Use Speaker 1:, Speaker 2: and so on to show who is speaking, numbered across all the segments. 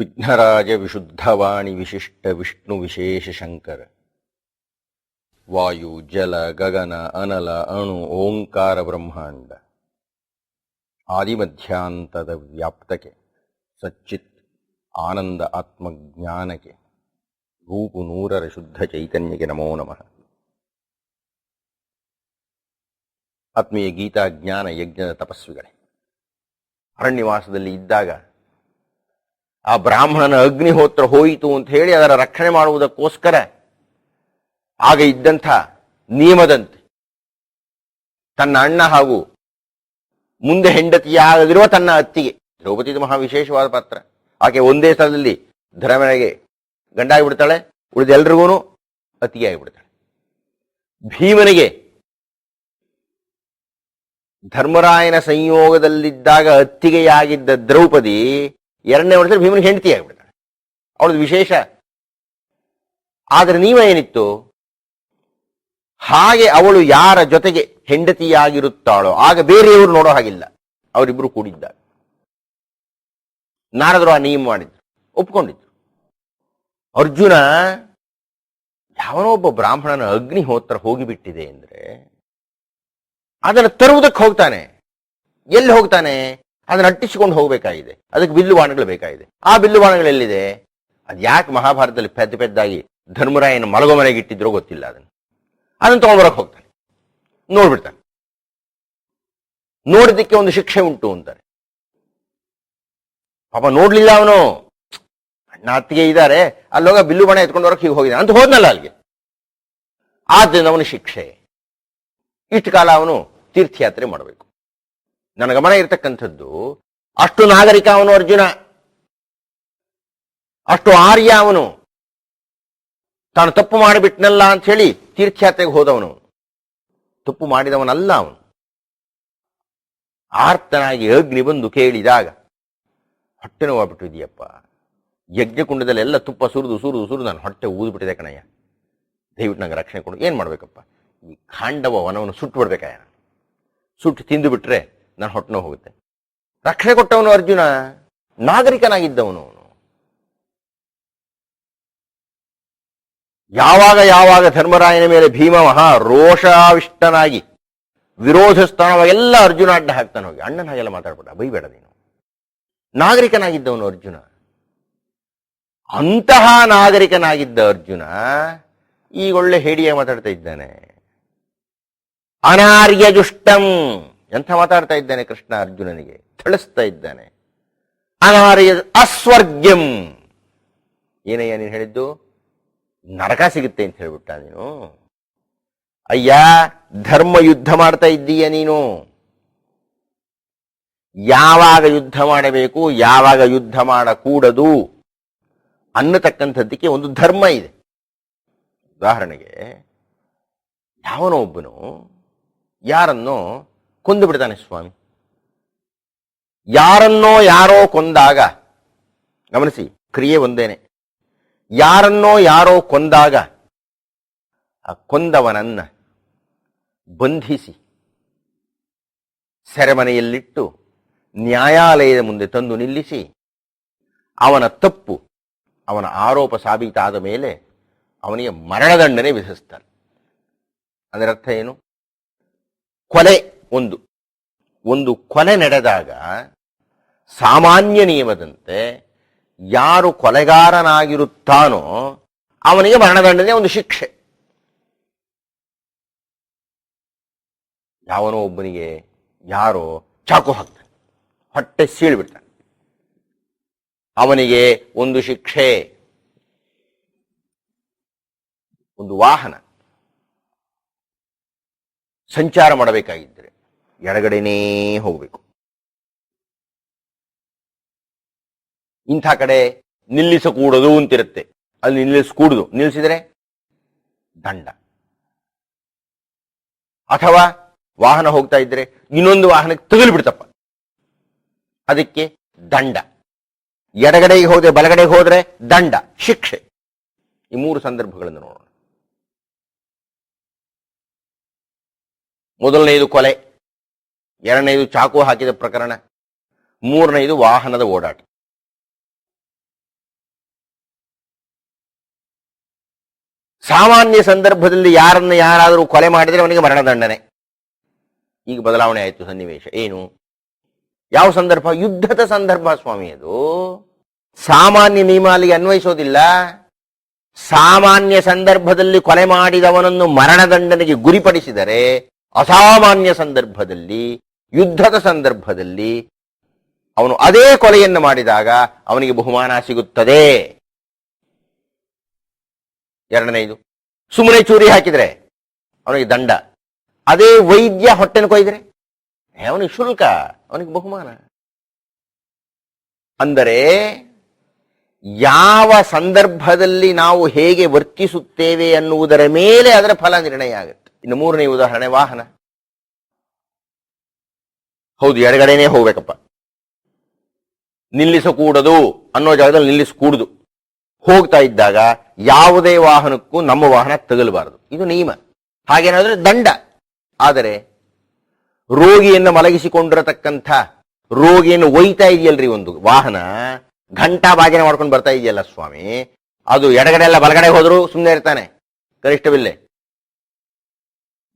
Speaker 1: ವಿಘ್ನರಾಜ ವಿಶುದ್ಧವಾಣಿ ವಿಶಿಷ್ಟ ವಿಷ್ಣು ವಿಶೇಷ ಶಂಕರ. ವಾಯು, ಜಲ, ಗಗನ, ಅನಲ, ಅಣು, ಓಂಕಾರ, ಬ್ರಹ್ಮಾಂಡ. ಆದಿಮಧ್ಯಾಂತದ ವ್ಯಾಪ್ತಕ್ಕೆ, ಸಚ್ಚಿತ್ ಆನಂದ ಆತ್ಮಜ್ಞಾನಕ್ಕೆ, ರೂಪು ನೂರರ ಶುದ್ಧ ಚೈತನ್ಯಕ್ಕೆ ನಮೋ ನಮಃ. ಆತ್ಮೀಯ ಗೀತಾ ಜ್ಞಾನ ಯಜ್ಞದ ತಪಸ್ವಿಗಳೇ, ಅರಣ್ಯವಾಸದಲ್ಲಿ ಇದ್ದಾಗ ಆ ಬ್ರಾಹ್ಮಣನ ಅಗ್ನಿಹೋತ್ರ ಹೋಯಿತು ಅಂತ ಹೇಳಿ ಅದರ ರಕ್ಷಣೆ ಮಾಡುವುದಕ್ಕೋಸ್ಕರ ಆಗ ಇದ್ದಂಥ ನಿಯಮದಂತೆ ತನ್ನ ಅಣ್ಣ ಹಾಗೂ ಮುಂದೆ ಹೆಂಡತಿಯಾಗದಿರುವ ತನ್ನ ಅತ್ತಿಗೆ ದ್ರೌಪದಿ ಮಹಾ ವಿಶೇಷವಾದ ಪಾತ್ರ. ಆಕೆ ಒಂದೇ ಸ್ಥಳದಲ್ಲಿ ಧರ್ಮನೆಗೆ ಗಂಡಾಗಿಬಿಡ್ತಾಳೆ ಉಳಿದ ಎಲ್ರಿಗೂ ಅತ್ತಿಗೆ ಬಿಡ್ತಾಳೆ. ಭೀಮನಿಗೆ ಧರ್ಮರಾಯನ ಸಂಯೋಗದಲ್ಲಿದ್ದಾಗ ಅತ್ತಿಗೆಯಾಗಿದ್ದ ದ್ರೌಪದಿ ಎರಡನೇ ಹೊಡೆದ್ರೆ ಭೀಮನ ಹೆಂಡತಿ ಆಗಿಬಿಡ್ತಾಳೆ. ಅವಳದು ವಿಶೇಷ. ಆದರೆ ನೀವ ಏನಿತ್ತು ಹಾಗೆ ಅವಳು ಯಾರ ಜೊತೆಗೆ ಹೆಂಡತಿಯಾಗಿರುತ್ತಾಳೋ, ಆಗ ಬೇರೆಯವರು ನೋಡೋ ಹಾಗಿಲ್ಲ. ಅವರಿಬ್ಬರು ಕೂಡಿದ್ದಾಗ ನಾರದರು ಆ ನಿಯಮ ಮಾಡಿದ್ರು. ಒಪ್ಕೊಂಡಿದ್ರು. ಅರ್ಜುನ, ಯಾವನೋ ಒಬ್ಬ ಬ್ರಾಹ್ಮಣನ ಅಗ್ನಿಹೋತ್ರ ಹೋಗಿಬಿಟ್ಟಿದೆ ಅಂದ್ರೆ, ಅದನ್ನು ತರುವುದಕ್ಕೆ ಹೋಗ್ತಾನೆ. ಎಲ್ಲಿ ಹೋಗ್ತಾನೆ? ಅದನ್ನ ಅಟ್ಟಿಸಿಕೊಂಡು ಹೋಗಬೇಕಾಗಿದೆ. ಅದಕ್ಕೆ ಬಿಲ್ಲು ಬಾಣಗಳು ಬೇಕಾಗಿದೆ. ಆ ಬಿಲ್ಲು ಬಾಣಗಳು ಎಲ್ಲಿದೆ? ಅದು ಯಾಕೆ ಮಹಾಭಾರತದಲ್ಲಿ ಪೆದ್ದ ಪೆದ್ದಾಗಿ ಧರ್ಮರಾಯನ ಮಲಗೋ ಮನೆಗೆ ಇಟ್ಟಿದ್ರೋ ಗೊತ್ತಿಲ್ಲ ಅದನ್ನು. ಅದನ್ನು ತಗೊಂಡ್ಬರಕ್ಕೆ ಹೋಗ್ತಾನೆ. ನೋಡ್ಬಿಡ್ತಾನೆ. ನೋಡಿದ್ದಕ್ಕೆ ಒಂದು ಶಿಕ್ಷೆ ಉಂಟು ಅಂತಾರೆ. ಪಾಪ ನೋಡ್ಲಿಲ್ಲ ಅವನು. ಅಣ್ಣ ಅತ್ತಿಗೆ ಇದ್ದಾರೆ ಅಲ್ಲೋಗ ಬಿಲ್ಲು ಬಣ ಎತ್ಕೊಂಡು ಬರೋಕೆ ಹೀಗೆ ಹೋಗಿದ್ದಾನೆ. ಅಂತ ಹೋದ್ನಲ್ಲ ಅಲ್ಲಿಗೆ. ಆದ್ದರಿಂದ ಅವನು ಶಿಕ್ಷೆ. ಇಷ್ಟು ಕಾಲ ಅವನು ತೀರ್ಥಯಾತ್ರೆ ಮಾಡಬೇಕು. ನನ್ನ ಗಮನ ಇರತಕ್ಕಂಥದ್ದು, ಅಷ್ಟು ನಾಗರಿಕ ಅವನು ಅರ್ಜುನ. ಅಷ್ಟು ಆರ್ಯ ಅವನು. ತಾನು ತಪ್ಪು ಮಾಡಿಬಿಟ್ನಲ್ಲ ಅಂತ ಹೇಳಿ ತೀರ್ಥಯಾತ್ರೆಗೆ ಹೋದವನು. ತಪ್ಪು ಮಾಡಿದವನಲ್ಲ ಅವನು. ಆರ್ತನಾಗಿ ಅಗ್ನಿ ಬಂದು ಕೇಳಿದಾಗ, ಹೊಟ್ಟೆ ನೋವಾಗ್ಬಿಟ್ಟು ಇದೆಯಪ್ಪ. ಯಜ್ಞಕುಂಡದಲ್ಲೆಲ್ಲ ತುಪ್ಪ ಸುರಿದು ಸುರಿದು ಸುರಿದು ನಾನು ಹೊಟ್ಟೆ ಊದ್ಬಿಟ್ಟಿದೆ ಕಣಯ್ಯ. ದಯವಿಟ್ಟು ನಂಗೆ ರಕ್ಷಣೆ ಕೊಡು. ಏನು ಮಾಡ್ಬೇಕಪ್ಪ? ಈ ಖಾಂಡವ ವನವನ್ನು ಸುಟ್ಟು ಬಿಡ್ಬೇಕಾಯ ಸುಟ್ಟು ತಿಂದು ಬಿಟ್ರೆ ನಾನು ಹೊಟ್ಟೆ ಹೋಗುತ್ತೆ. ರಕ್ಷಣೆ ಕೊಟ್ಟವನು ಅರ್ಜುನ, ನಾಗರಿಕನಾಗಿದ್ದವನು ಅವನು. ಯಾವಾಗ ಯಾವಾಗ ಧರ್ಮರಾಯನ ಮೇಲೆ ಭೀಮ ಮಹಾ ರೋಷಾವಿಷ್ಟನಾಗಿ ವಿರೋಧಿಸ್ತಾನವಾಗೆಲ್ಲ ಅರ್ಜುನ ಅಡ್ಡ ಹಾಕ್ತಾನೆ ಹೋಗಿ. ಅಣ್ಣನ ಹಾಗೆಲ್ಲ ಮಾತಾಡ್ಬೇಡ, ಬೈಬೇಡ ನೀನು. ನಾಗರಿಕನಾಗಿದ್ದವನು ಅರ್ಜುನ. ಅಂತಹ ನಾಗರಿಕನಾಗಿದ್ದ ಅರ್ಜುನ ಈಗ ಒಳ್ಳೆ ಹೇಡಿಯಾಗಿ ಮಾತಾಡ್ತಾ ಇದ್ದಾನೆ. ಅನಾರ್ಯ ಜುಷ್ಟಂ ಎಂಥ ಮಾತಾಡ್ತಾ ಇದ್ದಾನೆ ಕೃಷ್ಣ ಅರ್ಜುನನಿಗೆ? ಥಳಿಸ್ತಾ ಇದ್ದಾನೆ. ಅನಾರ್ಯ ಅಸ್ವರ್ಗ್ಯಂ. ಏನಯ್ಯ ನೀನು ಹೇಳಿದ್ದು? ನರಕ ಸಿಗುತ್ತೆ ಅಂತ ಹೇಳ್ಬಿಟ್ಟ ನೀನು. ಅಯ್ಯ ಧರ್ಮ ಯುದ್ಧ ಮಾಡ್ತಾ ಇದ್ದೀಯ ನೀನು? ಯಾವಾಗ ಯುದ್ಧ ಮಾಡಬೇಕು, ಯಾವಾಗ ಯುದ್ಧ ಮಾಡಕೂಡದು ಅನ್ನತಕ್ಕಂಥದ್ದಕ್ಕೆ ಒಂದು ಧರ್ಮ ಇದೆ. ಉದಾಹರಣೆಗೆ, ಯಾವನೋ ಒಬ್ಬನು, ಯಾರನ್ನೋ ಕೊಂದು ಬಿಡ್ತಾನೆ ಸ್ವಾಮಿ. ಯಾರನ್ನೋ ಯಾರೋ ಕೊಂದಾಗ, ಗಮನಿಸಿ, ಕ್ರಿಯೆ ಒಂದೇನೆ. ಯಾರನ್ನೋ ಯಾರೋ ಕೊಂದಾಗ, ಆ ಕೊಂದವನನ್ನ ಬಂಧಿಸಿ, ಸೆರೆಮನೆಯಲ್ಲಿಟ್ಟು ನ್ಯಾಯಾಲಯದ ಮುಂದೆ ತಂದು ನಿಲ್ಲಿಸಿ, ಅವನ ತಪ್ಪು, ಅವನ ಆರೋಪ ಸಾಬೀತಾದ ಮೇಲೆ ಅವನಿಗೆ ಮರಣದಂಡನೆ ವಿಧಿಸ್ತಾನೆ. ಅದರ ಅರ್ಥ ಏನು? ಕೊಲೆ. ಒಂದು. ಒಂದು ಕೊಲೆ ನಡೆದಾಗ ಸಾಮಾನ್ಯ ನಿಯಮದಂತೆ ಯಾರು ಕೊಲೆಗಾರನಾಗಿರುತ್ತಾನೋ ಅವನಿಗೆ ಮರಣದಂಡನೆ ಒಂದು ಶಿಕ್ಷೆ. ಯಾವನೋ ಒಬ್ಬನಿಗೆ ಯಾರೋ ಚಾಕು ಹಾಕ್ತಾನೆ. ಹೊಟ್ಟೆ ಸೀಳ್ಬಿಡ್ತಾನೆ. ಅವನಿಗೆ ಒಂದು ಶಿಕ್ಷೆ. ಒಂದು ವಾಹನ. ಸಂಚಾರ ಮಾಡಬೇಕಾಗಿದ್ದರೆ ಎಡಗಡೆನೇ ಹೋಗಬೇಕು. ಇಂಥ ಕಡೆ ನಿಲ್ಲಿಸಕೂಡದು ಅಂತಿರುತ್ತೆ. ಅಲ್ಲಿ ನಿಲ್ಲಿಸಕೂಡದು. ನಿಲ್ಲಿಸಿದರೆ ದಂಡ. ಅಥವಾ ವಾಹನ ಹೋಗ್ತಾ ಇದ್ರೆ ಇನ್ನೊಂದು ವಾಹನಕ್ಕೆ ತಗುಲು ಬಿಡ್ತಪ್ಪ. ಅದಕ್ಕೆ ದಂಡ. ಎಡಗಡೆಗೆ ಹೋದ್ರೆ ಬಲಗಡೆಗೆ ಹೋದ್ರೆ ದಂಡ, ಶಿಕ್ಷೆ. ಈ ಮೂರು ಸಂದರ್ಭಗಳನ್ನು ನೋಡೋಣ. ಮೊದಲನೆಯದು ಕೊಲೆ. ಎರಡನೇದು ಚಾಕು ಹಾಕಿದ ಪ್ರಕರಣ, ಮೂರನೇದು ವಾಹನದ ಓಡಾಟ. ಸಾಮಾನ್ಯ ಸಂದರ್ಭದಲ್ಲಿ ಯಾರನ್ನ ಯಾರಾದರೂ ಕೊಲೆ ಮಾಡಿದರೆ ಅವನಿಗೆ ಮರಣದಂಡನೆ. ಈಗ ಬದಲಾವಣೆ ಆಯಿತು ಸನ್ನಿವೇಶ. ಏನು? ಯಾವ ಸಂದರ್ಭ? ಯುದ್ಧದ ಸಂದರ್ಭ ಸ್ವಾಮಿ ಅದು. ಸಾಮಾನ್ಯ ನಿಯಮ ಅಲ್ಲಿಗೆ ಅನ್ವಯಿಸೋದಿಲ್ಲ. ಸಾಮಾನ್ಯ ಸಂದರ್ಭದಲ್ಲಿ ಕೊಲೆ ಮಾಡಿದವನನ್ನು ಮರಣದಂಡನೆಗೆ ಗುರಿಪಡಿಸಿದರೆ, ಅಸಾಮಾನ್ಯ ಸಂದರ್ಭದಲ್ಲಿ ಯುದ್ಧದ ಸಂದರ್ಭದಲ್ಲಿ ಅವನು ಅದೇ ಕೊಲೆಯನ್ನು ಮಾಡಿದಾಗ ಅವನಿಗೆ ಬಹುಮಾನ ಸಿಗುತ್ತದೆ. ಎರಡನೇದು, ಸುಮ್ಮನೆ ಚೂರಿ ಹಾಕಿದ್ರೆ ಅವನಿಗೆ ದಂಡ. ಅದೇ ವೈದ್ಯ ಹೊಟ್ಟೆನ ಕೊಯ್ದರೆ ಅವನಿಗೆ ಶುಲ್ಕ, ಅವನಿಗೆ ಬಹುಮಾನ. ಅಂದರೆ ಯಾವ ಸಂದರ್ಭದಲ್ಲಿ ನಾವು ಹೇಗೆ ವರ್ತಿಸುತ್ತೇವೆ ಅನ್ನುವುದರ ಮೇಲೆ ಅದರ ಫಲ ನಿರ್ಣಯ ಆಗುತ್ತೆ. ಇನ್ನು ಮೂರನೇ ಉದಾಹರಣೆ ವಾಹನ. ಹೌದು, ಎಡಗಡೆನೆ ಹೋಗ್ಬೇಕಪ್ಪ. ನಿಲ್ಲಿಸಕೂಡದು ಅನ್ನೋ ಜಾಗದಲ್ಲಿ ನಿಲ್ಲಿಸಕೂಡದು ಹೋಗ್ತಾ ಇದ್ದಾಗ ಯಾವುದೇ ವಾಹನಕ್ಕೂ ನಮ್ಮ ವಾಹನ ತಗಲಬಾರದು. ಇದು ನಿಯಮ. ಹಾಗೇನಾದ್ರೆ ದಂಡ. ಆದರೆ, ರೋಗಿಯನ್ನು ಮಲಗಿಸಿಕೊಂಡಿರತಕ್ಕಂಥ, ರೋಗಿಯನ್ನು ಒಯ್ತಾ ಇದೆಯಲ್ರಿ ಒಂದು ವಾಹನ? ಘಂಟಾ ಬಾಗಿನ ಮಾಡ್ಕೊಂಡು ಬರ್ತಾ ಇದೆಯಲ್ಲ ಸ್ವಾಮಿ? ಅದು ಎಡಗಡೆ ಎಲ್ಲ ಬಲಗಡೆ ಹೋದ್ರು ಸುಮ್ಮನೆ ಇರ್ತಾನೆ. ಕನಿಷ್ಠವಿಲ್ಲೇ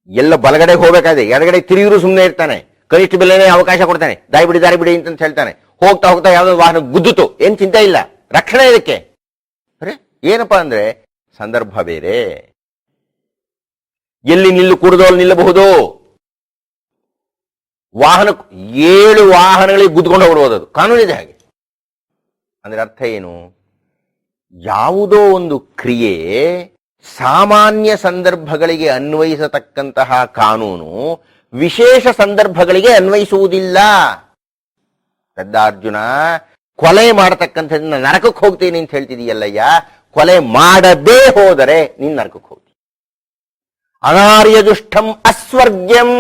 Speaker 1: ಎಲ್ಲ ಬಲಗಡೆ ಹೋಗ್ಬೇಕಾದ್ರೆ ಎಡಗಡೆ ತಿರುಗಿದ್ರು ಸುಮ್ಮನೆ ಇರ್ತಾನೆ. ಕನಿಷ್ಠ ಬೆಲೆನೇ ಅವಕಾಶ ಕೊಡ್ತಾನೆ. ದಾರಿ ಬಿಡಿ ದಾರಿ ಬಿಡಿ ಅಂತ ಹೇಳ್ತಾನೆ. ಹೋಗ್ತಾ ಹೋಗ್ತಾ ಯಾವ್ದೋ ವಾಹನ ಗುದ್ದುತು. ಏನ್ ಚಿಂತೆ ಇಲ್ಲ. ರಕ್ಷಣೆ ಇದಕ್ಕೆ. ಅರೆ, ಏನಪ್ಪಾ ಅಂದ್ರೆ ಸಂದರ್ಭ ಬೇರೆ. ಎಲ್ಲಿ ನಿಲ್ಲು ಕೂಡದೋ ಅಲ್ಲಿ ನಿಲ್ಲಬಹುದು. ವಾಹನ, ಏಳು ವಾಹನಗಳಿಗೆ ಗುದ್ದುಕೊಂಡು ಹೋಗ್ಬೋದು ಅದು. ಕಾನೂನಿದೆ ಹಾಗೆ. ಅಂದ್ರೆ ಅರ್ಥ ಏನು? ಯಾವುದೋ ಒಂದು ಕ್ರಿಯೆ ಸಾಮಾನ್ಯ ಸಂದರ್ಭಗಳಿಗೆ ಅನ್ವಯಿಸತಕ್ಕಂತಹ ಕಾನೂನು ವಿಶೇಷ ಸಂದರ್ಭಗಳಿಗೆ ಅನ್ವಯಿಸುವುದಿಲ್ಲ. ಪೆದ್ದ ಅರ್ಜುನ ಕೊಲೆ ಮಾಡತಕ್ಕಂಥದ್ದನ್ನ ನರಕಕ್ಕೆ ಹೋಗ್ತೀನಿ ಅಂತ ಹೇಳ್ತಿದೀಯಲ್ಲಯ್ಯ. ಕೊಲೆ ಮಾಡದೇ ಹೋದರೆ ನೀನ್ ನರಕಕ್ಕೆ ಹೋಗ್ತಿ. ಅನಾರ್ಯ ದುಷ್ಟಂ ಅಸ್ವರ್ಗ್ಯಂ.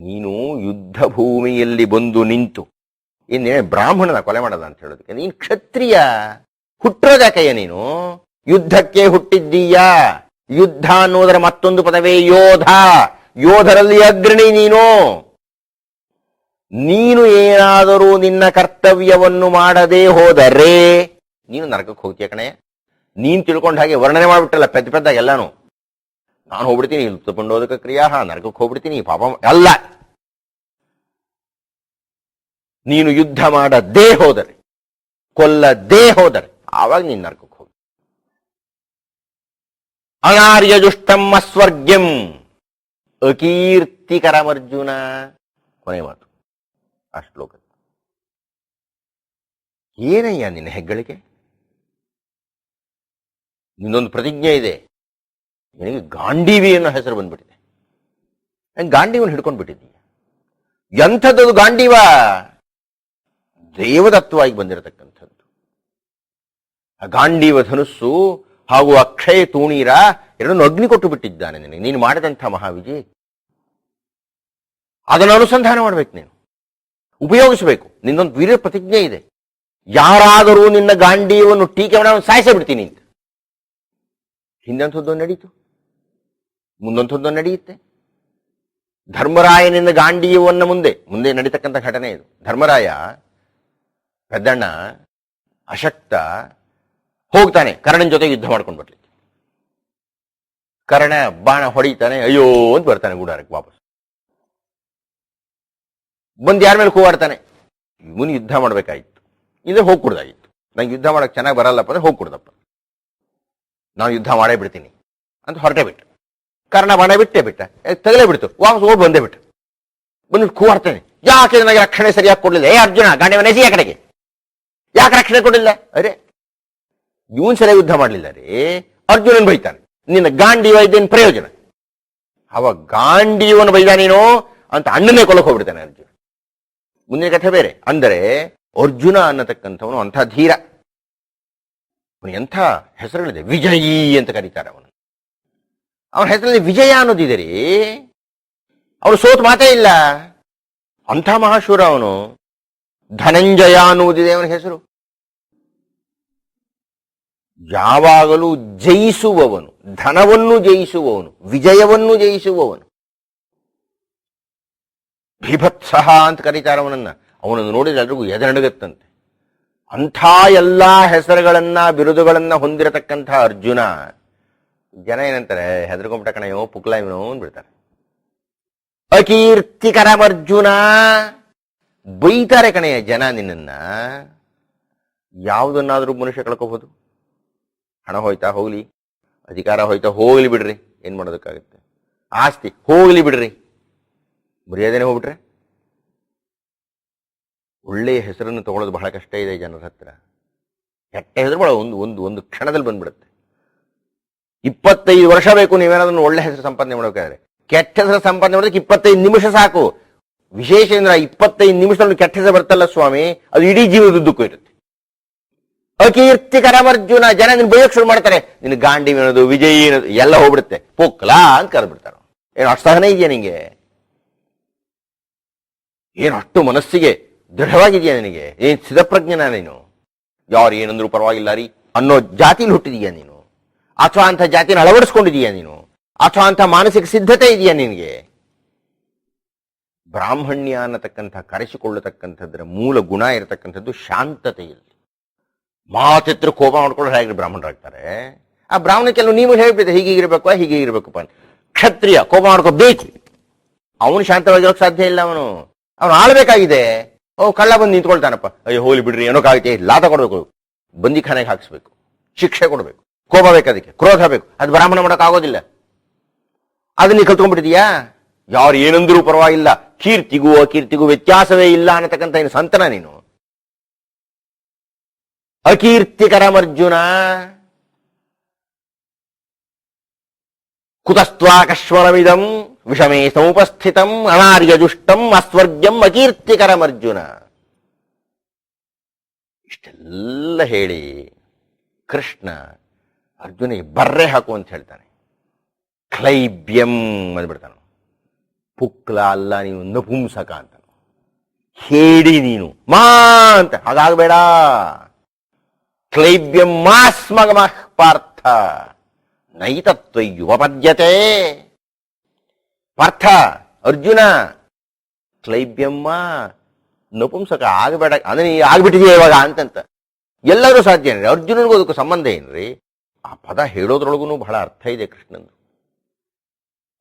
Speaker 1: ನೀನು ಯುದ್ಧ ಭೂಮಿಯಲ್ಲಿ ಬಂದು ನಿಂತು, ಇನ್ನೇ ಬ್ರಾಹ್ಮಣನ ಕೊಲೆ ಮಾಡದ ಅಂತ ಹೇಳೋದಕ್ಕೆ ನೀನು ಕ್ಷತ್ರಿಯ ಹುಟ್ಟೋದಕ್ಕಯ್ಯ ನೀನು? ಯುದ್ಧಕ್ಕೆ ಹುಟ್ಟಿದ್ದೀಯಾ? ಯುದ್ಧ ಅನ್ನೋದರ ಮತ್ತೊಂದು ಪದವೇ ಯೋಧ. ಯೋಧರಲ್ಲಿ ಅಗ್ರಣಿ ನೀನು. ನೀನು ಏನಾದರೂ ನಿನ್ನ ಕರ್ತವ್ಯವನ್ನು ಮಾಡದೆ ಹೋದರೆ, ನೀನು ನರಕಕ್ಕೆ ಹೋಗ್ತೀಯ ಕಣೆ. ನೀನ್ ತಿಳ್ಕೊಂಡ ಹಾಗೆ ವರ್ಣನೆ ಮಾಡ್ಬಿಟ್ಟಲ್ಲ ಪೆದ್ದ ಪೆದ್ದ ಎಲ್ಲಾನು. ನಾನು ಹೋಗ್ಬಿಡ್ತೀನಿ ತಗೊಂಡೋದಕ್ಕೆ ಕ್ರಿಯಾ, ನರಕಕ್ಕೆ ಹೋಗ್ಬಿಡ್ತೀನಿ ಪಾಪ ಅಲ್ಲ. ನೀನು ಯುದ್ಧ ಮಾಡದೇ ಹೋದರೆ, ಕೊಲ್ಲದೇ ಹೋದರೆ, ಆವಾಗ ನೀನ್ ನರಕಕ್ಕೆ ಹೋಗಿ ಅನಾರ್ಯ ದುಷ್ಟಂ ಅಸ್ವರ್ಗ್ಯಂ ಅಕೀರ್ತಿಕರಮರ್ಜುನ. ಕೊನೆ ಮಾತು. ಆ ಶ್ಲೋಕ. ಏನಯ್ಯ ನಿನ್ನ ಹೆಗ್ಗಳಿಕೆ? ನಿನ್ನೊಂದು ಪ್ರತಿಜ್ಞೆ ಇದೆ. ನಿನಗೆ ಗಾಂಡೀವಿ ಅನ್ನೋ ಹೆಸರು ಬಂದ್ಬಿಟ್ಟಿದೆ. ಗಾಂಡೀವನ್ ಹಿಡ್ಕೊಂಡು ಬಿಟ್ಟಿದ್ದೀಯ. ಎಂಥದ್ದು ಗಾಂಡೀವ? ದೇವದತ್ವವಾಗಿ ಬಂದಿರತಕ್ಕಂಥದ್ದು. ಆ ಗಾಂಡೀವ ಧನುಸ್ಸು ಹಾಗೂ ಅಕ್ಷಯ ತೂಣೀರ ಎರಡನ್ನು ಅಗ್ನಿ ಕೊಟ್ಟು ಬಿಟ್ಟಿದ್ದಾನೆ ನಿನಗೆ. ನೀನು ಮಾಡಿದಂಥ ಮಹಾವಿಜಿ, ಅದನ್ನು ಅನುಸಂಧಾನ ಮಾಡಬೇಕು ನೀನು. ಉಪಯೋಗಿಸಬೇಕು. ನಿನ್ನೊಂದು ವೀರ ಪ್ರತಿಜ್ಞೆ ಇದೆ. ಯಾರಾದರೂ ನಿನ್ನ ಗಾಂಡೀವನ್ನು ಟೀಕೆ ಮಾಡಿ ಅವನು ಬಿಡ್ತೀನಿ ಅಂತ. ಹಿಂದಂಥದ್ದು ನಡೀತು. ಮುಂದೊಂಥದ್ದು ನಡೆಯುತ್ತೆ. ಧರ್ಮರಾಯನಿಂದ ಗಾಂಡೀವನ್ನ ಮುಂದೆ ಮುಂದೆ ನಡೀತಕ್ಕಂಥ ಘಟನೆ ಇದು. ಧರ್ಮರಾಯ ಪೆದ್ದಣ್ಣ ಅಶಕ್ತ ಹೋಗ್ತಾನೆ, ಕರ್ಣನ ಜೊತೆ ಯುದ್ಧ ಮಾಡ್ಕೊಂಡು ಬರ್ಲಿಕ್ಕೆ ಕರ್ಣ ಬಾಣ ಹೊಡಿತಾನೆ, ಅಯ್ಯೋ ಅಂತ ಬರ್ತಾನೆ ಗುಡಾರಕ್ಕೆ ವಾಪಸ್. ಬಂದು ಯಾರ ಮೇಲೆ ಕೂಗಾಡ್ತಾನೆ? ಇವನು ಯುದ್ಧ ಮಾಡ್ಬೇಕಾಗಿತ್ತು. ಇಲ್ಲೇ ಹೋಗ್ಕೊಡ್ದಾಗಿತ್ತು. ನಂಗೆ ಯುದ್ಧ ಮಾಡಕ್ ಚೆನ್ನಾಗಿ ಬರಲ್ಲಪ್ಪ ಅಂದ್ರೆ ಹೋಗ್ಕೊಡ್ದಪ್ಪ. ನಾವು ಯುದ್ಧ ಮಾಡೇ ಬಿಡ್ತೀನಿ ಅಂತ ಹೊರಟೇ ಬಿಟ್ಟು ಕರ್ಣ ಬಾಣ ಬಿಟ್ಟೆ ಬಿಟ್ಟ. ತಗಲೇ ಬಿಡ್ತು. ವಾಪಸ್ ಹೋಗಿ ಬಂದೇ ಬಿಟ್ಟು ಬಂದು ಕೂಗಾಡ್ತಾನೆ. ಯಾಕೆ ನನಗೆ ರಕ್ಷಣೆ ಸರಿಯಾಗಿ ಕೊಡ್ಲಿಲ್ಲ? ಏ, ಅರ್ಜುನ ಗಾಂಡೆ ಮನೆ ಸಿ ಕಡೆಗೆ. ಯಾಕೆ ರಕ್ಷಣೆ ಕೊಡಲಿಲ್ಲ? ಅರೆ ಇವನ್ ಸರಿಯಾಗಿ ಯುದ್ಧ ಮಾಡಲಿಲ್ಲ ರೀ. ಅರ್ಜುನನ್ ಬೈತಾನೆ. ನಿನ್ನ ಗಾಂಡೀವ ಇದ್ದೇನು ಪ್ರಯೋಜನ. ಅವ ಗಾಂಡೀವನ ಬೈದಾನೇನೋ ನೀನು ಅಂತ ಅಣ್ಣನೇ ಕೊಲಕ್ ಹೋಗ್ಬಿಡ್ತಾನೆ ಅರ್ಜುನ. ಮುಂದಿನ ಕಥೆ ಬೇರೆ. ಅಂದರೆ ಅರ್ಜುನ ಅನ್ನತಕ್ಕಂಥವನು ಅಂಥ ಧೀರ. ಅವನು ಎಂಥ ಹೆಸರುಗಳಿದೆ? ವಿಜಯಿ ಅಂತ ಕರೀತಾರೆ ಅವನು. ಅವನ ಹೆಸರಲ್ಲಿ ವಿಜಯ ಅನ್ನೋದಿದೆ ರೀ. ಅವನು ಸೋತ್ ಮಾತೇ ಇಲ್ಲ. ಅಂಥ ಮಹಾಶೂರ ಅವನು. ಧನಂಜಯ ಅನ್ನುವುದಿದೆ ಅವನ ಹೆಸರು. ಯಾವಾಗಲೂ ಜಯಿಸುವವನು, ಧನವನ್ನು ಜಯಿಸುವವನು, ವಿಜಯವನ್ನು ಜಯಿಸುವವನು. ಭೀಭತ್ಸಹ ಅಂತ ಕರೀತಾರೆ ಅವನನ್ನ. ಅವನನ್ನು ನೋಡಿದ್ರೆ ಎಲ್ರಿಗೂ ಎದನಡುಗತ್ತಂತೆ ಅಂಥ ಎಲ್ಲ ಹೆಸರುಗಳನ್ನ, ಬಿರುದುಗಳನ್ನ ಹೊಂದಿರತಕ್ಕಂಥ ಅರ್ಜುನ, ಜನ ಏನಂತಾರೆ, ಹೆದರ್ಕೊಂಬಿಟ್ಟ ಕಣಯೋ ಪುಕ್ಲ ಇವನೋ ಅಂದ್ಬಿಡ್ತಾರೆ. ಅಕೀರ್ತಿಕರಮರ್ಜುನ, ಬೈತಾರೆ ಕಣೆಯ ಜನ ನಿನ್ನನ್ನ. ಯಾವುದನ್ನಾದ್ರೂ ಮನುಷ್ಯ ಕಳ್ಕೋಬಹುದು ಹಣ ಹೋಯ್ತಾ ಹೋಗ್ಲಿ, ಅಧಿಕಾರ ಹೋಯ್ತಾ ಹೋಗ್ಲಿ ಬಿಡ್ರಿ, ಏನ್ ಮಾಡೋದಕ್ಕಾಗುತ್ತೆ? ಆಸ್ತಿ ಹೋಗ್ಲಿ ಬಿಡ್ರಿ, ಮರ್ಯಾದೆನೇ ಹೋಗ್ಬಿಟ್ರೆ? ಒಳ್ಳೆಯ ಹೆಸರನ್ನು ತಗೊಳ್ಳೋದು ಬಹಳ ಕಷ್ಟ ಇದೆ ಜನರ ಹತ್ರ. ಕೆಟ್ಟ ಹೆಸರು ಬಹಳ ಒಂದು ಒಂದು ಒಂದು ಕ್ಷಣದಲ್ಲಿ ಬಂದ್ಬಿಡುತ್ತೆ. ಇಪ್ಪತ್ತೈದು ವರ್ಷ ಬೇಕು ನೀವೇನಾದ್ರೂ ಒಳ್ಳೆ ಹೆಸರು ಸಂಪಾದನೆ ಮಾಡಬೇಕಾದ್ರೆ. ಕೆಟ್ಟ ಹೆಸರು ಸಂಪಾದನೆ ಮಾಡೋದಕ್ಕೆ ಇಪ್ಪತ್ತೈದು ನಿಮಿಷ ಸಾಕು. ವಿಶೇಷ ಅಂದ್ರೆ ಇಪ್ಪತ್ತೈದು ನಿಮಿಷದಲ್ಲಿ ಕೆಟ್ಟ ಹೆಸರು ಬರ್ತಲ್ಲ ಸ್ವಾಮಿ, ಅದು ಇಡೀ ಜೀವನದುದ್ದಕ್ಕೂ ಇರುತ್ತೆ. ಅಕೀರ್ತಿಕರಮರ್ಜುನ ಜನ ನಿನ್ ಬೈಯಕ್ ಶುರು ಮಾಡ್ತಾರೆ. ನಿನ್ ಗಾಂಡಿ ಏನದು ವಿಜಯಿ ಏನದು ಎಲ್ಲ ಹೋಗ್ಬಿಡುತ್ತೆ. ಪೋಕ್ಲಾ ಅಂತ ಕರೆದ್ಬಿಡ್ತಾರೆ ಏನು, ಅಷ್ಟು ಇದೆಯಾ ನಿಂಗೆ? ಏನು, ಅಷ್ಟು ಮನಸ್ಸಿಗೆ ದೃಢವಾಗಿದೆಯಾ ನಿನಗೆ? ಏನ್ ಸಿದ್ಧಪ್ರಜ್ಞನ ನೀನು? ಯಾರು ಏನಂದ್ರೂ ಪರವಾಗಿಲ್ಲ ರೀ. ಅನ್ನೋ ಜಾತಿಲಿ ಹುಟ್ಟಿದೀಯಾ ನೀನು? ಅಥವಾ ಅಂತ ಜಾತಿನ ಅಳವಡಿಸ್ಕೊಂಡಿದೀಯಾ ನೀನು? ಅಥವಾ ಅಂತ ಮಾನಸಿಕ ಸಿದ್ಧತೆ ಇದೆಯಾ ನಿನಗೆ? ಬ್ರಾಹ್ಮಣ್ಯ ಅನ್ನತಕ್ಕಂಥ, ಕರೆಸಿಕೊಳ್ಳತಕ್ಕಂಥದ್ರ ಮೂಲ ಗುಣ ಇರತಕ್ಕಂಥದ್ದು ಶಾಂತತೆಯಲ್ಲಿ. ಮಾತಿತ್ರ ಕೋಪ ಮಾಡ್ಕೊಳ್ಳೋ ಹೇಗೆ ಬ್ರಾಹ್ಮಣರಾಗ್ತಾರೆ ಆ ಬ್ರಾಹ್ಮಣ ಕೆಲವು ನೀವು ಹೇಳ್ಬಿಟ್ಟು ಹೀಗೆ ಇರಬೇಕು ಹೀಗೆ ಇರಬೇಕು ಅಂತ. ಕ್ಷತ್ರಿಯ, ಕೋಪ ಮಾಡ್ಕೋಬೇಕು. ಅವನು ಶಾಂತವಾಗಿರೋಕೆ ಸಾಧ್ಯ ಇಲ್ಲ ಅವನು. ಅವನು ಆಳ್ಬೇಕಾಗಿದೆ. ಓ, ಕಳ್ಳ ಬಂದು ನಿಂತ್ಕೊಳ್ತಾನಪ್ಪ. ಅಯ್ಯೋ ಹೋಲಿ ಬಿಡ್ರಿ, ಏನೋ ಏನೋಕ್ಕಾಗುತ್ತೆ ಲಾತ ಕೊಡಬೇಕು. ಬಂದಿಖಾನೆಗೆ ಹಾಕಿಸ್ಬೇಕು. ಶಿಕ್ಷೆ ಕೊಡಬೇಕು. ಕೋಪ ಬೇಕು ಅದಕ್ಕೆ, ಕ್ರೋಧ ಬೇಕು. ಅದು ಬ್ರಾಹ್ಮಣ ಮಾಡೋಕ್ಕಾಗೋದಿಲ್ಲ ಅದನ್ನ ನೀ ಕಲ್ತ್ಕೊಂಡ್ಬಿಟ್ಟಿದೀಯಾ? ಯಾರು ಏನಂದ್ರೂ ಪರವಾಗಿಲ್ಲ. ಕೀರ್ತಿಗೂ ಅಕೀರ್ತಿಗೂ ವ್ಯತ್ಯಾಸವೇ ಇಲ್ಲ ಅನ್ನತಕ್ಕಂಥ ಏನು ಸಂತನ ನೀನು? ಅಕೀರ್ತಿಕರಮರ್ಜುನ. ಕುತಸ್ತ್ವಾಕಶ್ವರಮಿದಂ ವಿಷಮೇ ಸಮುಪಸ್ಥಿತಂ ಅನಾರ್ಯಜುಷ್ಟಂ ಅಸ್ವರ್ಗ್ಯಂ, ಅಕೀರ್ತಿಕರಮರ್ಜುನ. ಇಷ್ಟೆಲ್ಲ ಹೇಳಿ ಕೃಷ್ಣ ಅರ್ಜುನಿಗೆ ಬರ್ರೆ ಹಾಕು ಅಂತ ಹೇಳ್ತಾನೆ. ಕ್ಲೈಬ್ಯಂ ಅಂದ್ಬಿಡ್ತಾನೆ. ಪುಕ್ಲ ಅಲ್ಲ ನೀನು ನಪುಂಸಕ ಅಂತ. ಹೇಳಿ ನೀನು, ಮಾ ಅಂತ. ಹಾಗಾಗಬೇಡ. ಕ್ಲೈಬ್ಯಂ ಮಾಸ್ಮಗಮಃ ಪಾರ್ಥ. ನೈತತ್ವಯುಪಪದ್ಯತೆ ಪಾರ್ಥ, ಅರ್ಜುನ. ಕ್ಲೈಬ್ಯಮ್ಮ ನಪುಂಸಕ ಆಗಬೇಡ, ಅಂದ್ರೆ ನೀ ಆಗ್ಬಿಟ್ಟಿದೆಯಾ ಇವಾಗ ಅಂತಂತ. ಎಲ್ಲರೂ ಸಾಧ್ಯ ಏನ್ರಿ? ಅರ್ಜುನನಿಗೂ ಅದಕ್ಕೂ ಸಂಬಂಧ ಏನ್ರಿ? ಆ ಪದ ಹೇಳೋದ್ರೊಳಗೂ ಬಹಳ ಅರ್ಥ ಇದೆ ಕೃಷ್ಣಂದು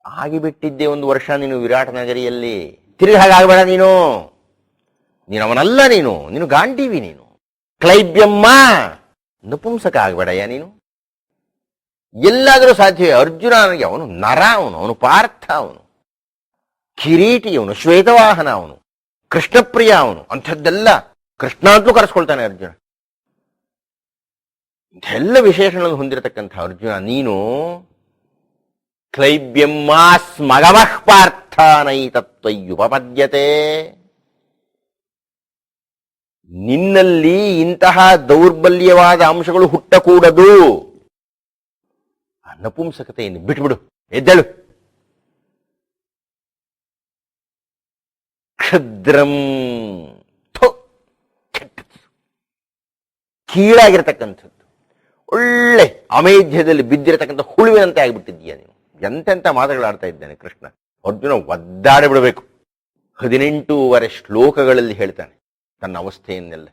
Speaker 1: ಆಗಿಬಿಟ್ಟಿದ್ದೆ ಒಂದು ವರ್ಷ ನೀನು ವಿರಾಟ ನಗರಿಯಲ್ಲಿ. ತಿರುಗಿ ಹಾಗಾಗಬೇಡ ನೀನು ನೀನು. ಅವನಲ್ಲ ನೀನು. ನೀನು ಗಾಂಡೀವಿ ನೀನು. ಕ್ಲೈಬ್ಯಮ್ಮ ನಪುಂಸಕ ಆಗಬೇಡಯ್ಯ ನೀನು. ಎಲ್ಲಾದರೂ ಸಾಧ್ಯವೇ ಅರ್ಜುನ ನನಗೆ ಅವನು ನರ ಅವನು ಅವನು ಪಾರ್ಥ ಅವನು. ಕಿರೀಟಿ ಅವನು, ಶ್ವೇತವಾಹನ ಅವನು, ಕೃಷ್ಣಪ್ರಿಯ ಅವನು, ಅಂಥದ್ದೆಲ್ಲ ಕೃಷ್ಣ ಅಂತಲೂ ಕರೆಸ್ಕೊಳ್ತಾನೆ ಅರ್ಜುನ. ಎಲ್ಲ ವಿಶೇಷಗಳನ್ನು ಹೊಂದಿರತಕ್ಕಂಥ ಅರ್ಜುನ, ನೀನು ಕ್ಲೈಬ್ಯಮ್ಮಾಸ್ ಮಗವಃ ಪಾರ್ಥ ನೈತತ್ವಯುಪಪದ್ಯತೆ ನಿನ್ನಲ್ಲಿ ಇಂತಹ ದೌರ್ಬಲ್ಯವಾದ ಅಂಶಗಳು ಹುಟ್ಟಕೂಡದು. ನಪುಂಸಕತೆಯನ್ನು ಬಿಟ್ಬಿಡು, ಎದ್ದೇಳು. ಕ್ಷದ್ರಂ. ಕೀಳಾಗಿರ್ತಕ್ಕಂಥದ್ದು. ಒಳ್ಳೆ ಅಮೇಧ್ಯದಲ್ಲಿ ಬಿದ್ದಿರತಕ್ಕಂಥ ಹುಳುವಿನಂತೆ ಆಗಿಬಿಟ್ಟಿದ್ದೀಯ ನೀನು. ಎಂತೆಂಥ ಮಾತುಗಳಾಡ್ತಾ ಇದ್ದಾನೆ ಕೃಷ್ಣ. ಅರ್ಜುನ ಒದ್ದಾಡಿ ಬಿಡಬೇಕು ಹದಿನೆಂಟೂವರೆ ಶ್ಲೋಕಗಳಲ್ಲಿ ಹೇಳ್ತಾನೆ. ತನ್ನ ಅವಸ್ಥೆಯನ್ನೆಲ್ಲ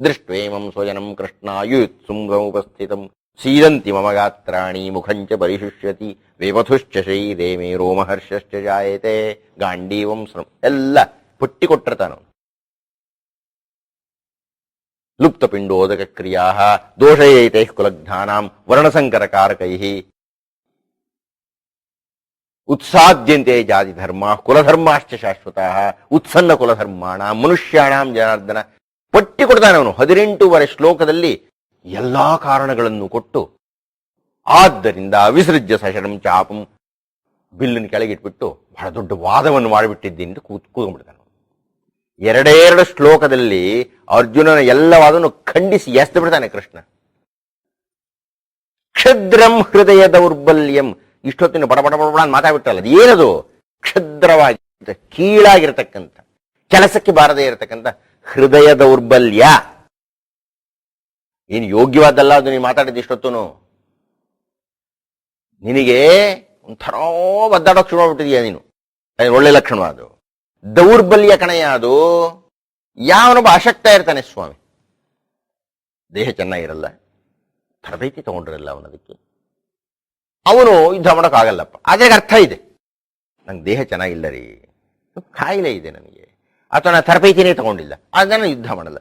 Speaker 1: ದೃಷ್ಟ್ವೇಮಂ ಸ್ವಜನಂ ಕೃಷ್ಣಾಯುತ್ ಉಪಸ್ಥಿತಂ ಸೀದಂತಿ ಮಮ ಗಾತ್ರಾಣಿ ಮುಖಂಚ ಪರಿಶುಷ್ಯತಿ ವೇಪಥುಶ್ಚ ಶೈರೇ ಮೇ ರೋಮಹರ್ಷಶ್ಚ ಜಾಯತೆ ಗಾಂಡೀವಂ ಶ್ರಮ ಎಲ್ಲ ಪುಟ್ಟಿ ಕೊಟ್ಟಿರ್ತಾನ ಲುಪ್ತಪಿಂಡೋದಕ ಕ್ರಿಯಾ ದೋಷಯೈತೈ ಕುಲಜ್ಞಾನಾಂ ವರ್ಣಸಂಕರಕಾರಕೈ ಉತ್ಸಾದ್ಯಂತೆ ಜಾತಿ ಧರ್ಮ, ಕುಲಧರ್ಮಾಶ್ಚ ಶಾಶ್ವತ, ಉತ್ಸನ್ನ ಕುಲಧರ್ಮಾಣ, ಮನುಷ್ಯಾಣಾಂ ಜನಾರ್ದನ. ಪಟ್ಟಿ ಕೊಡ್ತಾನೆ ಅವನು. ಹದಿನೆಂಟೂವರೆ ಶ್ಲೋಕದಲ್ಲಿ ಎಲ್ಲಾ ಕಾರಣಗಳನ್ನು ಕೊಟ್ಟು, ಆದ್ದರಿಂದ ವಿಸೃಜ್ಯ ಸಶರಂ ಚಾಪಂ ಬಿಲ್ಲನ್ನು ಕೆಳಗಿಟ್ಬಿಟ್ಟು ಬಹಳ ದೊಡ್ಡ ವಾದವನ್ನು ಮಾಡಿಬಿಟ್ಟಿದ್ದೀನಿ ಕೂತ್, ಕೂತ್ಕೊಂಡ್ಬಿಡ್ತಾನೆ ಎರಡೇ ಎರಡು ಶ್ಲೋಕದಲ್ಲಿ ಅರ್ಜುನನ ಎಲ್ಲ ವಾದವನ್ನು ಖಂಡಿಸಿ ಎಸ್ದು ಬಿಡ್ತಾನೆ ಕೃಷ್ಣ. ಕ್ಷುದ್ರಂ ಹೃದಯ ದೌರ್ಬಲ್ಯಂ ಇಷ್ಟೊತ್ತಿನ ಬಡ ಬಡ ಬಡ ಬಡ ಅಂತ ಮಾತಾಡ್ಬಿಟ್ಟಲ್ಲ ಅದು ಏನದು? ಕ್ಷುದ್ರವಾಗಿ ಕೀಳಾಗಿರ್ತಕ್ಕಂಥ, ಕೆಲಸಕ್ಕೆ ಬಾರದೇ ಇರತಕ್ಕಂಥ ಹೃದಯ ದೌರ್ಬಲ್ಯ. ಏನು ಯೋಗ್ಯವಾದಲ್ಲ ಅದು ನೀನು ಮಾತಾಡಿದ ಇಷ್ಟೊತ್ತು ನಿನಗೆ ಒಂಥರ ಒದ್ದಾಡೋಕೆ ಶುರು ಮಾಡ್ಬಿಟ್ಟಿದೀಯ ನೀನು? ಒಳ್ಳೆ ಲಕ್ಷಣ ಅದು. ದೌರ್ಬಲ್ಯ ಕಣೆಯ ಅದು. ಯಾವನೊಬ್ಬ ಅಶಕ್ತ ಇರ್ತಾನೆ ಸ್ವಾಮಿ. ದೇಹ ಚೆನ್ನಾಗಿರಲ್ಲ. ತರಬೇತಿ ತಗೊಂಡಿರಲ್ಲ ಅವನದಕ್ಕೆ. ಅವನು ಯುದ್ಧ ಮಾಡೋಕ್ಕಾಗಲ್ಲಪ್ಪ. ಅದಕ್ಕೆ ಅರ್ಥ ಇದೆ. ನಂಗೆ ದೇಹ ಚೆನ್ನಾಗಿಲ್ಲ ರೀ ಕಾಯಿಲೆ ಇದೆ ನನಗೆ. ಅಥವಾ ನಾನು ತರಬೇತಿನೇ ತಗೊಂಡಿಲ್ಲ. ಅದನ್ನು ಯುದ್ಧ ಮಾಡಲ್ಲ.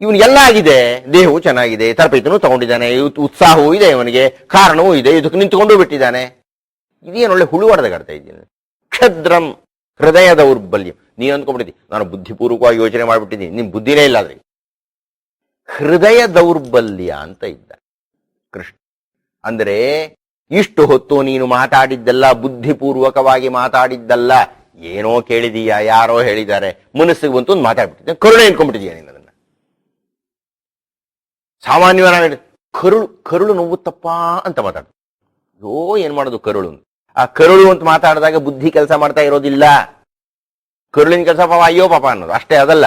Speaker 1: ಇವನು ಎಲ್ಲ ಆಗಿದೆ. ದೇಹವು ಚೆನ್ನಾಗಿದೆ. ತರಬೇತಿನೂ ತಗೊಂಡಿದ್ದಾನೆ. ಉತ್- ಉತ್ಸಾಹವೂ ಇದೆ ಇವನಿಗೆ. ಕಾರಣವೂ ಇದೆ. ಇದಕ್ಕೆ ನಿಂತುಕೊಂಡು ಬಿಟ್ಟಿದ್ದಾನೆ. ಇದೇನು ಒಳ್ಳೆ ಹುಳು ಹೊಡೆದಾಡ್ತಾ ಇದ್ದೀನಿ. ಕ್ಷದ್ರಂ ಹೃದಯ ದೌರ್ಬಲ್ಯ ನೀನು ಅಂದ್ಕೊಂಡ್ಬಿಟ್ಟಿದ್ದಿ. ನಾನು ಬುದ್ಧಿಪೂರ್ವಕವಾಗಿ ಯೋಚನೆ ಮಾಡಿಬಿಟ್ಟಿದ್ದೀನಿ. ನಿಮ್ ಬುದ್ಧಿನೇ ಇಲ್ಲ ಅದ್ರಿ ಹೃದಯ ದೌರ್ಬಲ್ಯ ಅಂತ ಇದ್ದ ಕೃಷ್ಣ. ಅಂದರೆ ಇಷ್ಟು ಹೊತ್ತು ನೀನು ಮಾತಾಡಿದ್ದಲ್ಲ ಬುದ್ಧಿಪೂರ್ವಕವಾಗಿ ಮಾತಾಡಿದ್ದಲ್ಲ. ಏನೋ ಕೇಳಿದೀಯಾ, ಯಾರೋ ಹೇಳಿದ್ದಾರೆ. ಮನಸ್ಸಿಗೆ ಬಂತು ಒಂದು ಮಾತಾಡ್ಬಿಟ್ಟಿದ್ದೆ. ಕರುಣೆ ಅನ್ಕೊಂಡ್ಬಿಟ್ಟಿದ್ಯಾ ನೀನು ಅದನ್ನ? ಸಾಮಾನ್ಯವಾಗಿ ಕರುಳು ಕರುಳು ನೋವು ತಪ್ಪಾ ಅಂತ ಮಾತಾಡ ಯೋ ಏನ್ ಮಾಡೋದು ಕರುಳು ಆ ಕರುಳು ಅಂತ ಮಾತಾಡಿದಾಗ ಬುದ್ಧಿ ಕೆಲಸ ಮಾಡ್ತಾ ಇರೋದಿಲ್ಲ. ಕರುಳಿನ ಕೆಲಸ ಪಾಪ ಅಯ್ಯೋ ಪಾಪ ಅನ್ನೋದು. ಅಷ್ಟೇ ಅದಲ್ಲ.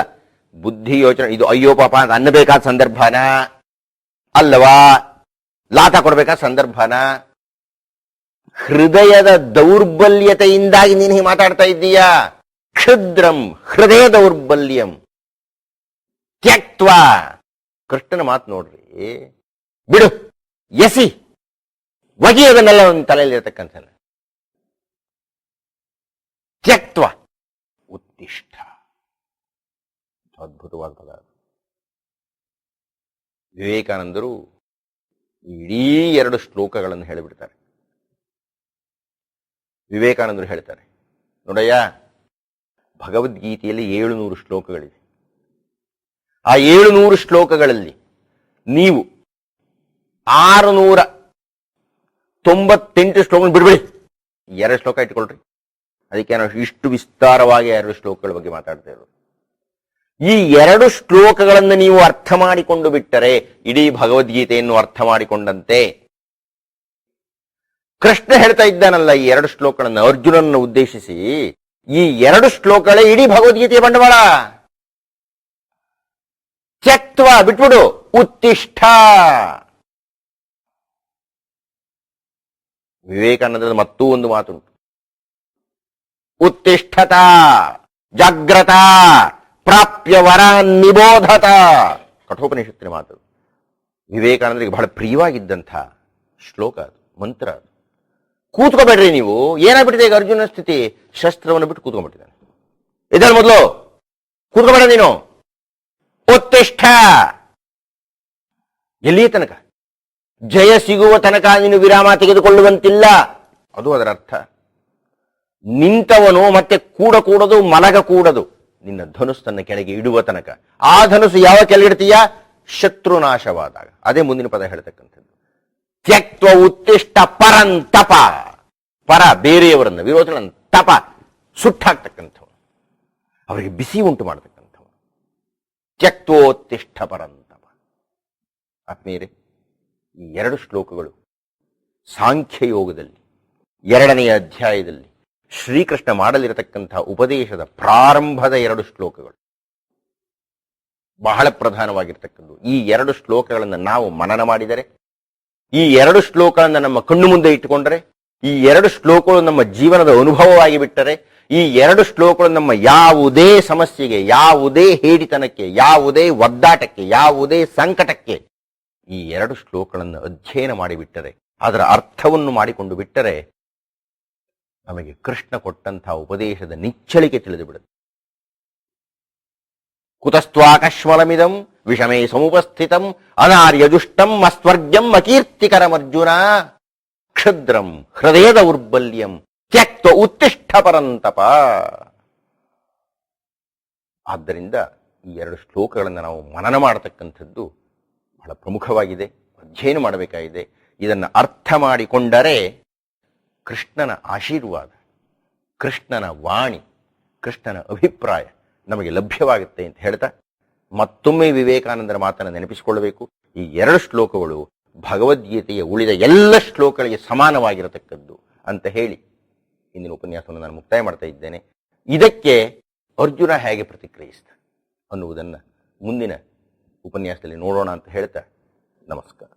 Speaker 1: ಬುದ್ಧಿ ಯೋಚನೆ, ಇದು ಅಯ್ಯೋ ಪಾಪ ಅಂತ ಅನ್ನಬೇಕಾದ ಸಂದರ್ಭನ ಅಲ್ಲವಾ? ಲಾತ ಕೊಡ್ಬೇಕಾದ ಸಂದರ್ಭನ ಹೃದಯದ ದೌರ್ಬಲ್ಯತೆಯಿಂದಾಗಿ ನೀನು ಹೀಗೆ ಮಾತಾಡ್ತಾ ಇದ್ದೀಯಾ? ಕ್ಷುದ್ರಂ ಹೃದಯ ದೌರ್ಬಲ್ಯಂ. ತ್ಯಕ್ತ್ವ. ಕೃಷ್ಣನ ಮಾತು ನೋಡ್ರಿ. ಬಿಡು, ಎಸಿ. ಒಗಿ ಅದನ್ನೆಲ್ಲ ಒಂದು ತಲೆಯಲ್ಲಿ ಇರತಕ್ಕಂಥ ತ್ಯಕ್ತ್ವ. ಉತ್ತಿಷ್ಠ. ಅದ್ಭುತವಾದ ಪದ. ವಿವೇಕಾನಂದರು ಇಡೀ ಎರಡು ಶ್ಲೋಕಗಳನ್ನು ಹೇಳಿಬಿಡ್ತಾರೆ. ವಿವೇಕಾನಂದರು ಹೇಳ್ತಾರೆ. ನೋಡಯ್ಯ, ಭಗವದ್ಗೀತೆಯಲ್ಲಿ ಏಳುನೂರು ಶ್ಲೋಕಗಳಿವೆ ಆ ಏಳುನೂರು ಶ್ಲೋಕಗಳಲ್ಲಿ ನೀವು ಆರುನೂರ ತೊಂಬತ್ತೆಂಟು ಶ್ಲೋಕ ಬಿಡ್ಬಿಡಿ. ಎರಡು ಶ್ಲೋಕ ಇಟ್ಕೊಳ್ರಿ. ಅದಕ್ಕೆ ನಾವು ಇಷ್ಟು ವಿಸ್ತಾರವಾಗಿ ಎರಡು ಶ್ಲೋಕಗಳ ಬಗ್ಗೆ ಮಾತಾಡ್ತಾ ಇರೋದು. ಈ ಎರಡು ಶ್ಲೋಕಗಳನ್ನು ನೀವು ಅರ್ಥ ಮಾಡಿಕೊಂಡು ಬಿಟ್ಟರೆ ಇಡೀ ಭಗವದ್ಗೀತೆಯನ್ನು ಅರ್ಥ ಮಾಡಿಕೊಂಡಂತೆ ಕೃಷ್ಣ ಹೇಳ್ತಾ ಇದ್ದಾನಲ್ಲ ಈ ಎರಡು ಶ್ಲೋಕಗಳನ್ನು ಅರ್ಜುನನ್ನು ಉದ್ದೇಶಿಸಿ. ಈ ಎರಡು ಶ್ಲೋಕಗಳೇ ಇಡೀ ಭಗವದ್ಗೀತೆಯ ಬಂಡವಾಳ. ತ್ಯಕ್ತ್ವ ಬಿಟ್ಬಿಡು, ಉತ್ತಿಷ್ಠ. ವಿವೇಕಾನಂದದ ಮತ್ತೂ ಒಂದು ಮಾತುಂಟು. ಉತ್ತಿಷ್ಠತ, ಜಾಗ್ರತ, ಪ್ರಾಪ್ಯ ವರ ನಿಬೋಧತ. ಕಠೋಪನಿಷತ್ತಿನ ಮಾತು. ವಿವೇಕಾನಂದರಿಗೆ ಬಹಳ ಪ್ರಿಯವಾಗಿದ್ದಂಥ ಶ್ಲೋಕ ಅದು, ಮಂತ್ರ ಅದು. ಕೂತ್ಕೋಬೇಡ್ರಿ ನೀವು. ಏನಾಗ್ಬಿಟ್ಟಿದೆ ಈಗ ಅರ್ಜುನ ಸ್ಥಿತಿ? ಶಸ್ತ್ರವನ್ನು ಬಿಟ್ಟು ಕೂತ್ಕೊಂಡ್ಬಿಟ್ಟಿದ್ದಾನೆ. ಇದರ ಮೊದಲು? ಕೂತ್ಕೋಬೇಡ ನೀನು. ಉತ್ತಿಷ್ಠ ಎಲ್ಲಿಯ ತನಕ? ಜಯ ಸಿಗುವ ತನಕ ನೀನು ವಿರಾಮ ತೆಗೆದುಕೊಳ್ಳುವಂತಿಲ್ಲ. ಅದು ಅದರ ಅರ್ಥ. ನಿಂತವನು ಮತ್ತೆ ಕೂಡ ಕೂಡದು, ಮಲಗ ಕೂಡದು. ನಿನ್ನ ಧನುಸ್ಸನ್ನು ಕೆಳಗೆ ಇಡುವ ತನಕ. ಆ ಧನುಸು ಯಾವ ಕೆಳಗಿಡ್ತೀಯ? ಶತ್ರುನಾಶವಾದಾಗ. ಅದೇ ಮುಂದಿನ ಪದ ಹೇಳ್ತಕ್ಕಂಥದ್ದು. ತ್ಯಕ್ತ್ವ ಉತ್ತಿಷ್ಟ ಪರಂತಪ ಪರ ಬೇರೆಯವರನ್ನು ವಿರೋಧಗಳನ್ನು ತಪ. ಸುಟ್ಟಾಕ್ತಕ್ಕಂಥವು ಅವರಿಗೆ ಬಿಸಿ ಉಂಟು ಮಾಡತಕ್ಕಂಥವು ತ್ಯಕ್ತೋತ್ತಿಷ್ಠ ಪರಂತಪ ಆತ್ಮೀಯರೇ, ಈ ಎರಡು ಶ್ಲೋಕಗಳು ಸಾಂಖ್ಯ ಯೋಗದಲ್ಲಿ ಎರಡನೆಯ ಅಧ್ಯಾಯದಲ್ಲಿ ಶ್ರೀಕೃಷ್ಣ ಮಾಡಲಿರತಕ್ಕಂಥ ಉಪದೇಶದ ಪ್ರಾರಂಭದ ಎರಡು ಶ್ಲೋಕಗಳು ಬಹಳ ಪ್ರಧಾನವಾಗಿರ್ತಕ್ಕಂಥವು ಈ ಎರಡು ಶ್ಲೋಕಗಳನ್ನು ನಾವು ಮನನ ಮಾಡಿದರೆ ಈ ಎರಡು ಶ್ಲೋಕಗಳನ್ನು ನಮ್ಮ ಕಣ್ಣು ಮುಂದೆ ಇಟ್ಟುಕೊಂಡರೆ, ಈ ಎರಡು ಶ್ಲೋಕಗಳು ನಮ್ಮ ಜೀವನದ ಅನುಭವವಾಗಿ ಬಿಟ್ಟರೆ ಈ ಎರಡು ಶ್ಲೋಕಗಳು ನಮ್ಮ ಯಾವುದೇ ಸಮಸ್ಯೆಗೆ, ಯಾವುದೇ ಹೇಡಿತನಕ್ಕೆ, ಯಾವುದೇ ಒದ್ದಾಟಕ್ಕೆ, ಯಾವುದೇ ಸಂಕಟಕ್ಕೆ ಈ ಎರಡು ಶ್ಲೋಕಗಳನ್ನು ಅಧ್ಯಯನ ಮಾಡಿಬಿಟ್ಟರೆ, ಅದರ ಅರ್ಥವನ್ನು ಮಾಡಿಕೊಂಡು ಬಿಟ್ಟರೆ, ನಮಗೆ ಕೃಷ್ಣ ಕೊಟ್ಟಂತಹ ಉಪದೇಶದ ನಿಚ್ಚಳಿಕೆ ತಿಳಿದು ಬಿಡುತ್ತೆ ಕುತಸ್ತ್ವಾಕಶ್ಮಲಮಿದಂ ವಿಷಮೇ ಸಮುಪಸ್ಥಿತಂ ಅನಾರ್ಯದುಷ್ಟಂ ಅಸ್ವರ್ಗ್ಯಂ ಅಕೀರ್ತಿಕರಮರ್ಜುನ ಕ್ಷುದ್ರಂ ಹೃದಯದ ದೌರ್ಬಲ್ಯಂ ತ್ಯಕ್ತ ಉತ್ತಿಷ್ಠ ಪರಂತಪ. ಆದ್ದರಿಂದ ಈ ಎರಡು ಶ್ಲೋಕಗಳನ್ನು ನಾವು ಮನನ ಮಾಡತಕ್ಕಂಥದ್ದು ಬಹಳ ಪ್ರಮುಖವಾಗಿದೆ, ಅಧ್ಯಯನ ಮಾಡಬೇಕಾಗಿದೆ. ಇದನ್ನು ಅರ್ಥ ಮಾಡಿಕೊಂಡರೆ ಕೃಷ್ಣನ ಆಶೀರ್ವಾದ, ಕೃಷ್ಣನ ವಾಣಿ, ಕೃಷ್ಣನ ಅಭಿಪ್ರಾಯ ನಮಗೆ ಲಭ್ಯವಾಗುತ್ತೆ ಅಂತ ಹೇಳ್ತಾ ಮತ್ತೊಮ್ಮೆ ವಿವೇಕಾನಂದರ ಮಾತನ್ನು ನೆನಪಿಸಿಕೊಳ್ಳಬೇಕು. ಈ ಎರಡು ಶ್ಲೋಕಗಳು ಭಗವದ್ಗೀತೆಯ ಉಳಿದ ಎಲ್ಲ ಶ್ಲೋಕಗಳಿಗೆ ಸಮಾನವಾಗಿರತಕ್ಕದ್ದು ಅಂತ ಹೇಳಿ ಇಂದಿನ ಉಪನ್ಯಾಸವನ್ನು ನಾನು ಮುಕ್ತಾಯ ಮಾಡ್ತಾ ಇದ್ದೇನೆ. ಇದಕ್ಕೆ ಅರ್ಜುನ ಹೇಗೆ ಪ್ರತಿಕ್ರಿಯಿಸಿದ ಅನ್ನುವುದನ್ನು ಮುಂದಿನ ಉಪನ್ಯಾಸದಲ್ಲಿ ನೋಡೋಣ ಅಂತ ಹೇಳ್ತಾ ನಮಸ್ಕಾರ.